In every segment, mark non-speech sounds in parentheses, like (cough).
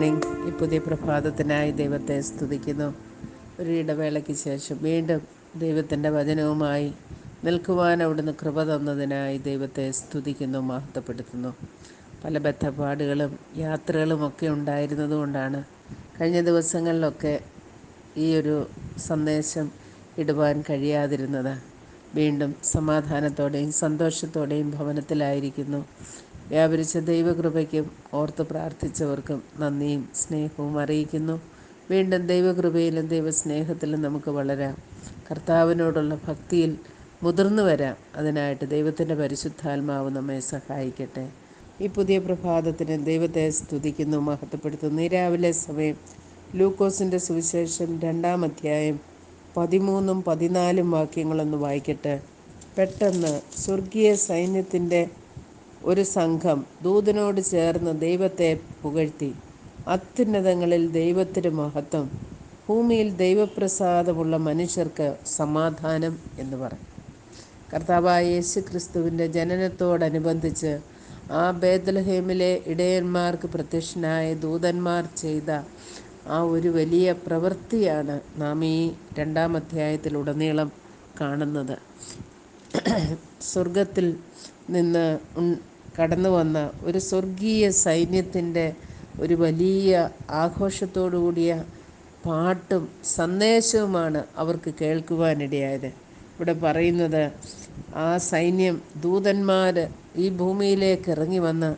Morning. ഈ പുതിയ പ്രഭാതത്തിനായി ദൈവത്തെ സ്തുതിക്കുന്നു. ഒരു ഇടവേളയ്ക്ക് ശേഷം വീണ്ടും ദൈവത്തിന്റെ വചനവുമായി നിൽക്കുവാൻ അവിടുന്ന് കൃപ തന്നതിനായി ദൈവത്തെ സ്തുതിക്കുന്നു മഹത്വപ്പെടുത്തുന്നു. പല ബദ്ധപ്പാടുകളും യാത്രകളും ഒക്കെ ഉണ്ടായിരുന്നതുകൊണ്ടാണ് കഴിഞ്ഞ ദിവസങ്ങളിലൊക്കെ ഈ ഒരു സന്ദേശം ഇടുവാൻ കഴിയാതിരുന്നത്. വീണ്ടും സമാധാനത്തോടെയും സന്തോഷത്തോടെയും ഭവനത്തിലായിരിക്കുന്നു. വ്യാപരിച്ച ദൈവകൃപയ്ക്കും ഓർത്ത് പ്രാർത്ഥിച്ചവർക്കും നന്ദിയും സ്നേഹവും അറിയിക്കുന്നു. വീണ്ടും ദൈവകൃപയിലും ദൈവസ്നേഹത്തിലും നമുക്ക് വളരാം. കർത്താവിനോടുള്ള ഭക്തിയിൽ മുതിർന്നു വരാം. അതിനായിട്ട് ദൈവത്തിന്റെ പരിശുദ്ധാത്മാവ് നമ്മെ സഹായിക്കട്ടെ. ഈ പുതിയ പ്രഭാതത്തിന് ദൈവത്തെ സ്തുതിക്കുന്നു മഹത്വപ്പെടുത്തുന്നു. രാവിലെ സമയം ലൂക്കോസിന്റെ സുവിശേഷം രണ്ടാം അധ്യായം പതിമൂന്നും പതിനാലും വാക്യങ്ങളൊന്ന് വായിക്കട്ടെ. പെട്ടെന്ന് സ്വർഗീയ സൈന്യത്തിന്റെ ഒരു സംഘം ദൂതനോട് ചേർന്ന് ദൈവത്തെ പുകഴ്ത്തി. അത്യുന്നതങ്ങളിൽ ദൈവത്തിന് മഹത്വം ഭൂമിയിൽ ദൈവപ്രസാദമുള്ള മനുഷ്യർക്ക് സമാധാനം എന്ന് പറയും കർത്താവായ യേശു ക്രിസ്തുവിന്റെ ജനനത്തോടനുബന്ധിച്ച് ആ ബേദലഹേമിലെ ഇടയന്മാർക്ക് പ്രത്യക്ഷനായ ദൂതന്മാർ ചെയ്ത ആ ഒരു വലിയ പ്രവൃത്തിയാണ് നാം ഈ രണ്ടാം അധ്യായത്തിലുടനീളം കാണുന്നത്. (clears throat) സ്വർഗത്തിൽ നിന്ന് കടന്നു വന്ന ഒരു സ്വർഗീയ സൈന്യത്തിന്റെ ഒരു വലിയ ആഘോഷത്തോടു കൂടിയ പാട്ടും സന്ദേശവുമാണ് അവർക്ക് കേൾക്കുവാനിടയായത്. ഇവിടെ പറയുന്നത് ആ സൈന്യം ദൂതന്മാർ ഈ ഭൂമിയിലേക്ക് ഇറങ്ങി വന്ന്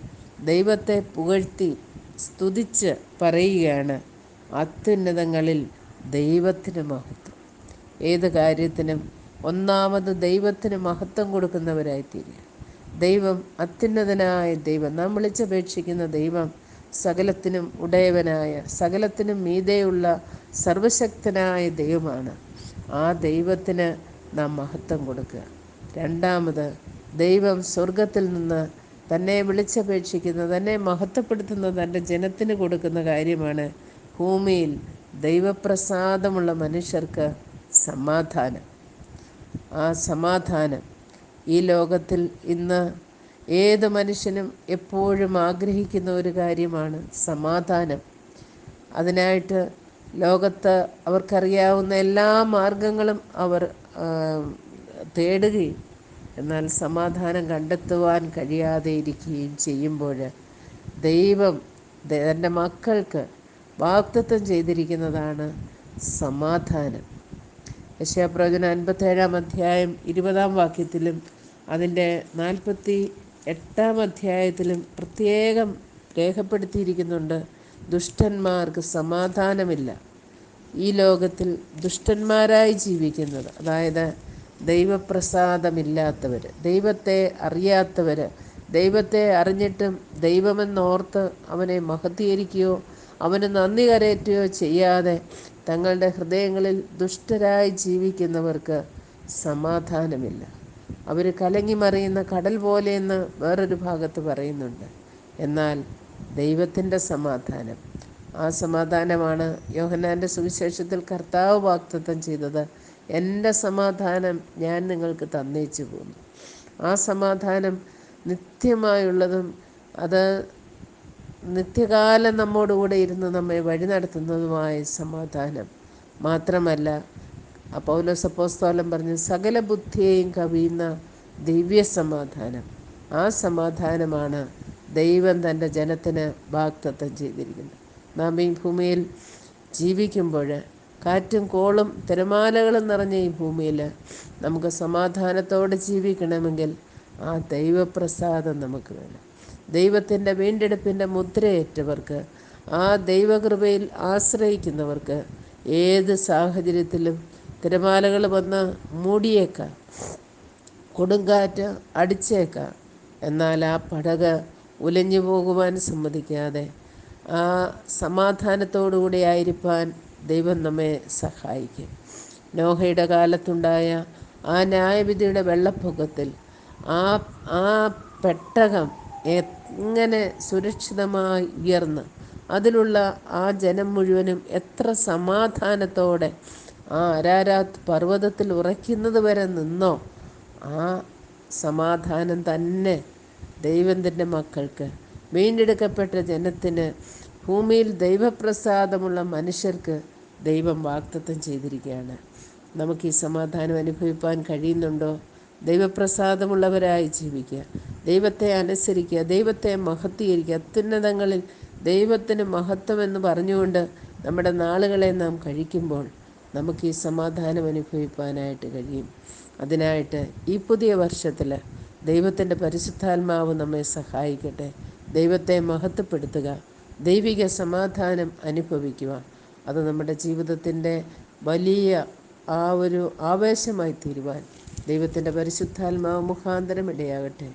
ദൈവത്തെ പുകഴ്ത്തി സ്തുതിച്ച് പറയുകയാണ്. അത്യുന്നതങ്ങളിൽ ദൈവത്തിന് മഹത്വം. ഏത് കാര്യത്തിനും ഒന്നാമത് ദൈവത്തിന് മഹത്വം കൊടുക്കുന്നവരായിത്തീരുക. ദൈവം അത്യുന്നതനായ ദൈവം. നാം വിളിച്ചപേക്ഷിക്കുന്ന ദൈവം സകലത്തിനും ഉടയവനായ സകലത്തിനും മീതെയുള്ള സർവശക്തനായ ദൈവമാണ്. ആ ദൈവത്തിന് നാം മഹത്വം കൊടുക്കുക. രണ്ടാമത് ദൈവം സ്വർഗത്തിൽ നിന്ന് തന്നെ വിളിച്ചപേക്ഷിക്കുന്ന തന്നെ മഹത്വപ്പെടുത്തുന്ന തന്റെ ജനത്തിന് കൊടുക്കുന്ന കാര്യമാണ് ഭൂമിയിൽ ദൈവപ്രസാദമുള്ള മനുഷ്യർക്ക് സമാധാനം. ആ സമാധാനം ഈ ലോകത്തിൽ ഇന്ന് ഏത് മനുഷ്യനും എപ്പോഴും ആഗ്രഹിക്കുന്ന ഒരു കാര്യമാണ് സമാധാനം. അതിനായിട്ട് ലോകത്ത് അവർക്കറിയാവുന്ന എല്ലാ മാർഗങ്ങളും അവർ തേടുകയും എന്നാൽ സമാധാനം കണ്ടെത്തുവാൻ കഴിയാതെ ഇരിക്കുകയും ചെയ്യുമ്പോൾ ദൈവം തന്റെ മക്കൾക്ക് വാക്തത്വം ചെയ്തിരിക്കുന്നതാണ് സമാധാനം. യശാപ്രവചന അൻപത്തേഴാം അധ്യായം ഇരുപതാം വാക്യത്തിലും അതിന്റെ നാൽപ്പത്തി എട്ടാം അധ്യായത്തിലും പ്രത്യേകം രേഖപ്പെടുത്തിയിരിക്കുന്നുണ്ട് ദുഷ്ടന്മാർക്ക് സമാധാനമില്ല. ഈ ലോകത്തിൽ ദുഷ്ടന്മാരായി ജീവിക്കുന്നത് അതായത് ദൈവപ്രസാദമില്ലാത്തവർ ദൈവത്തെ അറിയാത്തവർ ദൈവത്തെ അറിഞ്ഞിട്ടും ദൈവമെന്നോർത്ത് അവനെ മഹത്തീകരിക്കുകയോ അവന് നന്ദി കരയറ്റുകയോ ചെയ്യാതെ തങ്ങളുടെ ഹൃദയങ്ങളിൽ ദുഷ്ടരായി ജീവിക്കുന്നവർക്ക് സമാധാനമില്ല. അവർ കലങ്ങി മറിയുന്ന കടൽ പോലെയെന്ന് വേറൊരു ഭാഗത്ത് പറയുന്നുണ്ട്. എന്നാൽ ദൈവത്തിന്റെ സമാധാനം. ആ സമാധാനമാണ് യോഹനാന്റെ സുവിശേഷത്തിൽ കർത്താവ് വാക്തത്വം ചെയ്തത്. എന്റെ സമാധാനം ഞാൻ നിങ്ങൾക്ക് തന്നേച്ചു പോകുന്നു ആ സമാധാനം നിത്യമായുള്ളതും അത് നിത്യകാലം നമ്മോടുകൂടെ ഇരുന്ന് നമ്മെ വഴി നടത്തുന്നതുമായ സമാധാനം മാത്രമല്ല പൗലോസപ്പോസ്തോലം പറഞ്ഞ് സകല ബുദ്ധിയെയും കവിയുന്ന ദിവ്യ സമാധാനം. ആ സമാധാനമാണ് ദൈവം തന്റെ ജനത്തിന് വാക്തത്വം ചെയ്തിരിക്കുന്നത്. നാം ഈ ഭൂമിയിൽ ജീവിക്കുമ്പോൾ കാറ്റും കോളും തിരമാലകളും നിറഞ്ഞ ഈ ഭൂമിയിൽ നമുക്ക് സമാധാനത്തോടെ ജീവിക്കണമെങ്കിൽ ആ ദൈവപ്രസാദം നമുക്ക് വേണം. ദൈവത്തിന്റെ വീണ്ടെടുപ്പിന്റെ മുദ്രയേറ്റവർക്ക് ആ ദൈവകൃപയിൽ ആശ്രയിക്കുന്നവർക്ക് ഏത് സാഹചര്യത്തിലും തിരമാലകൾ വന്ന് മൂടിയേക്കാം കൊടുങ്കാറ്റ് അടിച്ചേക്കാം. എന്നാൽ ആ പടക് ഉലഞ്ഞു പോകുവാൻ സമ്മതിക്കാതെ ആ സമാധാനത്തോടുകൂടി ആയിരിക്കാൻ ദൈവം നമ്മെ സഹായിക്കും. നോഹയുടെ കാലത്തുണ്ടായ ആ ന്യായവിധിയുടെ വെള്ളപ്പൊക്കത്തിൽ ആ ആ പെട്ടകം എങ്ങനെ സുരക്ഷിതമായി ഉയർന്ന് അതിലുള്ള ആ ജനം മുഴുവനും എത്ര സമാധാനത്തോടെ ആ അരാരാത്ത് പർവതത്തിൽ ഉറയ്ക്കുന്നത് വരെ നിന്നോ ആ സമാധാനം തന്നെ ദൈവത്തിന്റെ മക്കൾക്ക്. വീണ്ടെടുക്കപ്പെട്ട ജനത്തിന് ഭൂമിയിൽ ദൈവപ്രസാദമുള്ള മനുഷ്യർക്ക് ദൈവം വാക്തത്വം ചെയ്തിരിക്കുകയാണ്. നമുക്ക് ഈ സമാധാനം അനുഭവിപ്പാൻ കഴിയുന്നുണ്ടോ? ദൈവപ്രസാദമുള്ളവരായി ജീവിക്കുക. ദൈവത്തെ അനുസരിക്കുക. ദൈവത്തെ മഹത്വീകരിക്കുക അത്യുന്നതങ്ങളിൽ ദൈവത്തിന് മഹത്വം എന്ന് പറഞ്ഞുകൊണ്ട് നമ്മുടെ നാളുകളെ നാം കഴിക്കുമ്പോൾ നമുക്ക് ഈ സമാധാനം അനുഭവിക്കാനായിട്ട് കഴിയും. അതിനായിട്ട് ഈ പുതിയ വർഷത്തിൽ ദൈവത്തിന്റെ പരിശുദ്ധാത്മാവ് നമ്മെ സഹായിക്കട്ടെ. ദൈവത്തെ മഹത്വപ്പെടുത്തുക. ദൈവിക സമാധാനം അനുഭവിക്കുക. അത് നമ്മുടെ ജീവിതത്തിന്റെ വലിയ ആ ഒരു ആവേശമായി തീരുവാൻ ദൈവത്തിന്റെ പരിശുദ്ധാത്മാവ് മുഖാന്തരം ഇടയാകട്ടെ.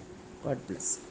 God bless